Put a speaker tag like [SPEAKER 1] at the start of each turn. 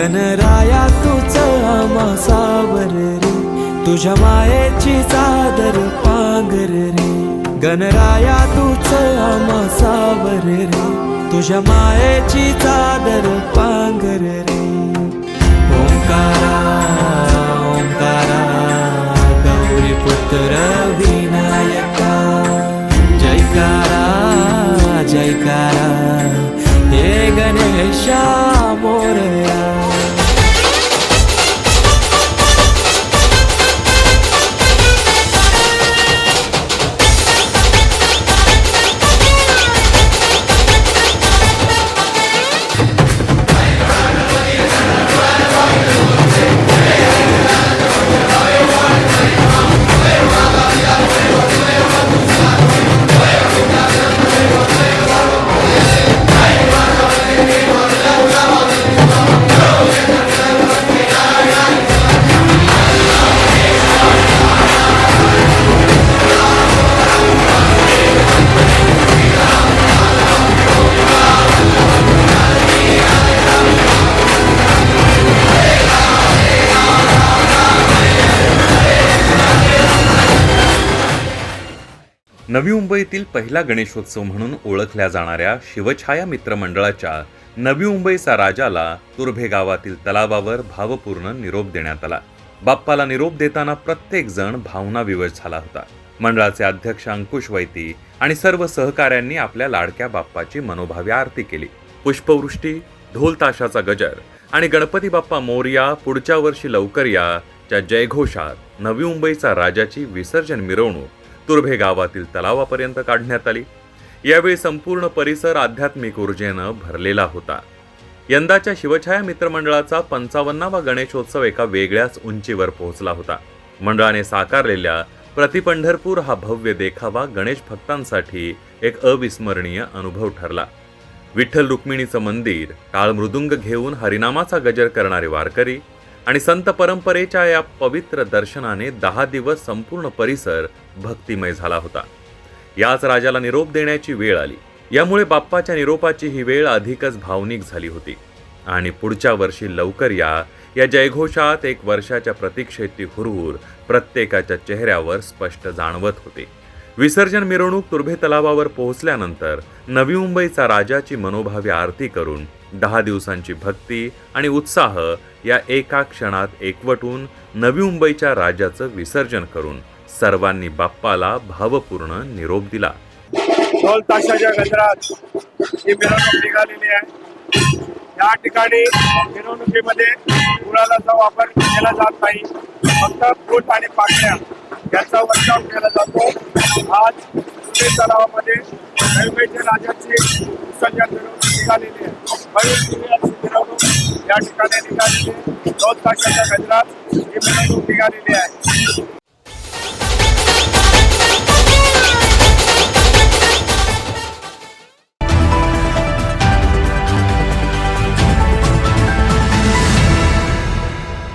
[SPEAKER 1] गणराया तुझ आम्हा सावर रे तुझ्या मायेची चादर पांघर रे गणराया तुझ आम्हा सावर रे तुझ्या मायेची चादर पांघर रे ओंकारा ओंकारा गौरी पुत्र विनायका जयकारा जयकारा हे गणेशा
[SPEAKER 2] नवी मुंबईतील पहिला गणेशोत्सव म्हणून ओळखल्या जाणाऱ्या शिवछाया मित्रमंडळाच्या नवी मुंबईचा राजाला तुर्भे गावातील तलावावर भावपूर्ण निरोप देण्यात आला. बाप्पाला निरोप देताना प्रत्येक जण भावना विवश झाला होता. मंडळाचे अध्यक्ष अंकुश वैती आणि सर्व सहकाऱ्यांनी आपल्या लाडक्या बाप्पाची मनोभावी आरती केली. पुष्पवृष्टी ढोलताशाचा गजर आणि गणपती बाप्पा मोरया पुढच्या वर्षी लवकर या च्या जयघोषात नवी मुंबईचा राजाची विसर्जन मिरवणूक तुर्भे गावातील तलावापर्यंत काढण्यात आली. यावेळी संपूर्ण परिसर आध्यात्मिक ऊर्जेनं भरलेला होता. यंदाच्या शिवछाया मित्रमंडळाचा पंचावन्नावा गणेशोत्सव एका वेगळ्याच उंचीवर पोहोचला होता. मंडळाने साकारलेल्या प्रतिपंढरपूर हा भव्य देखावा गणेश भक्तांसाठी एक अविस्मरणीय अनुभव ठरला. विठ्ठल रुक्मिणीचं मंदिर टाळ मृदुंग घेऊन हरिनामाचा गजर करणारे वारकरी आणि संत परंपरेच्या या पवित्र दर्शनाने दहा दिवस संपूर्ण परिसर भक्तिमय झाला होता. याच राजाला निरोप देण्याची वेळ आली. यामुळे बाप्पाच्या निरोपाची ही वेळ अधिकच भावनिक झाली होती. आणि पुढच्या वर्षी लवकर या या जयघोषात एक वर्षाच्या प्रतीक्षेची हुरहुर प्रत्येकाच्या चेहऱ्यावर स्पष्ट जाणवत होती. विसर्जन मिरवणूक तुर्भे तलावावर पोहोचल्यानंतर नवी मुंबईचा राजाची मनोभावी आरती करून दहा दिवसांची भक्ती आणि उत्साह या एका क्षणात एकवटून नवी मुंबईच्या राजाचं विसर्जन करून सर्वांनी बाप्पाला भावपूर्ण निरोप दिला.
[SPEAKER 3] ढोल ताशाच्या गजरात ही मिरवणूक निघालेली आहे. या ठिकाणी मिरवणुकीमध्ये गुळाचा वापर केला जात नाही. फक्त फूट आणि पाकळ्या. याचा वर्षाव केला जातो. आज पुणे तलावामध्ये नैवेद्य राजाची विसर्जन मिरवणूक निघालेली आहे. भविष्य मिरवणूक या ठिकाणी निघालेली दोन ढोल ताशाच्या गजरात ही मिरवणूक निघालेली आहे.